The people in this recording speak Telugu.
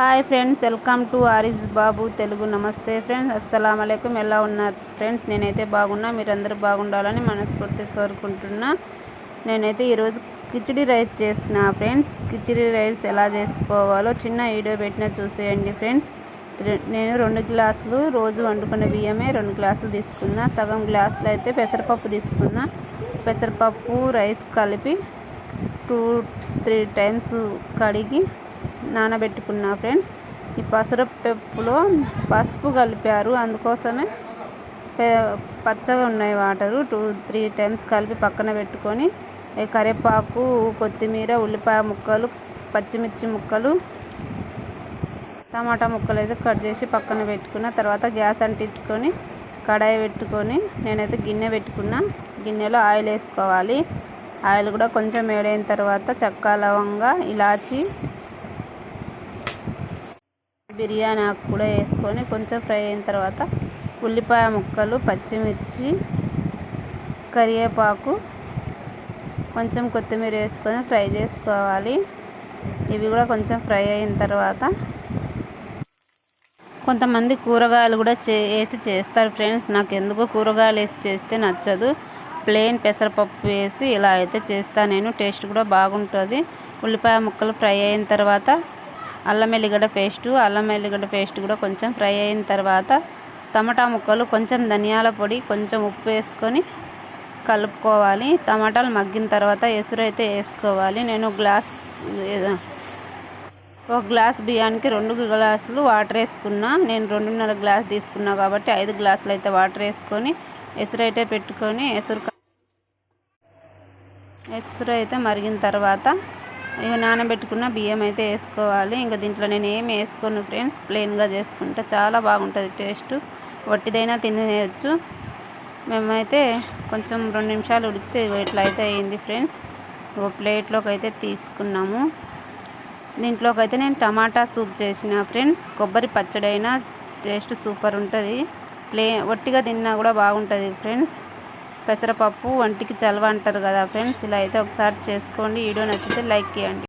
Hi friends welcome to Aris Babu Telugu. నమస్తే ఫ్రెండ్స్ అస్సలం అయికం ఎలా ఉన్నారు ఫ్రెండ్స్? నేనైతే బాగున్నా. మీరందరూ బాగుండాలని మనస్ఫూర్తి కోరుకుంటున్నా. నేనైతే ఈరోజు కిచిడి రైస్ చేసిన ఫ్రెండ్స్. కిచిడి రైస్ ఎలా చేసుకోవాలో చిన్న వీడియో పెట్టిన చూసేయండి ఫ్రెండ్స్. నేను రెండు గ్లాసులు రోజు వండుకునే బియ్యమే రెండు గ్లాసులు తీసుకున్నా. సగం గ్లాసులు అయితే పెసరపప్పు తీసుకున్నా. పెసరపప్పు రైస్ కలిపి టూ త్రీ టైమ్స్ కడిగి నానబెట్టుకున్నా ఫ్రెండ్స్ ఈ పసరపప్పులో పసుపు కలిపారు. అందుకోసమే పే- పచ్చగా ఉన్నాయి వాటరు. టూ త్రీ టైమ్స్ కలిపి పక్కన పెట్టుకొని కరివేపాకు కొత్తిమీర ఉల్లిపాయ ముక్కలు పచ్చిమిర్చి ముక్కలు టమాటా ముక్కలు అయితే కట్ చేసి పక్కన పెట్టుకున్న తర్వాత గ్యాస్ అంటించుకొని కడాయి పెట్టుకొని నేనైతే గిన్నె పెట్టుకున్నా. గిన్నెలో ఆయిల్ వేసుకోవాలి. ఆయిల్ కూడా కొంచెం వేడైన తర్వాత చక్క లవంగా ఇలాచి బిర్యానీ ఆకు కూడా వేసుకొని కొంచెం ఫ్రై అయిన తర్వాత ఉల్లిపాయ ముక్కలు పచ్చిమిర్చి కరివేపాకు కొంచెం కొత్తిమీర వేసుకొని ఫ్రై చేసుకోవాలి. ఇవి కూడా కొంచెం ఫ్రై అయిన తర్వాత కొంతమంది కూరగాయలు కూడా చే వేసి చేస్తారు ఫ్రెండ్స్. నాకు ఎందుకో కూరగాయలు వేసి చేస్తే నచ్చదు. ప్లెయిన్ పెసరపప్పు వేసి ఇలా అయితే చేస్తాను నేను టేస్ట్ కూడా బాగుంటుంది. ఉల్లిపాయ ముక్కలు ఫ్రై అయిన తర్వాత అల్లం ఎల్లిగడ్డ పేస్టు. అల్లం ఎల్లిగడ్డ పేస్ట్ కూడా కొంచెం ఫ్రై అయిన తర్వాత టమాటా ముక్కలు కొంచెం ధనియాల పొడి కొంచెం ఉప్పు వేసుకొని కలుపుకోవాలి. టమాటాలు మగ్గిన తర్వాత ఎసురు అయితే వేసుకోవాలి. నేను గ్లాస్ ఒక గ్లాస్ బియ్యానికి రెండు గ్లాసులు వాటర్ వేసుకున్నా. నేను రెండున్నర గ్లాస్ తీసుకున్నా కాబట్టి ఐదు గ్లాసులు అయితే వాటర్ వేసుకొని ఎసురు అయితే పెట్టుకొని ఎసురు క- ఎసురు అయితే మరిగిన తర్వాత ఇక నానబెట్టుకున్న బియ్యం అయితే వేసుకోవాలి. ఇంకా దీంట్లో నేను ఏమి వేసుకోను ఫ్రెండ్స్ ప్లెయిన్గా చేసుకుంటా చాలా బాగుంటుంది టేస్ట్ వట్టిదైనా తినేయచ్చు. మేమైతే కొంచెం రెండు నిమిషాలు ఉడికితే ఇట్లా అయితే అయింది ఫ్రెండ్స్ ఒక ప్లేట్లోకి అయితే తీసుకున్నాము. దీంట్లోకి అయితే నేను టమాటా సూప్ చేసిన ఫ్రెండ్స్ కొబ్బరి పచ్చడి అయినా టేస్ట్ సూపర్ ఉంటుంది. ప్లే వట్టిగా తిన్నా కూడా బాగుంటుంది ఫ్రెండ్స్ పెసరపప్పు వంటికి చలవ అంటారు కదా ఫ్రెండ్స్ ఇలా అయితే ఒకసారి చేసుకోండి. వీడియో నచ్చితే లైక్ చేయండి.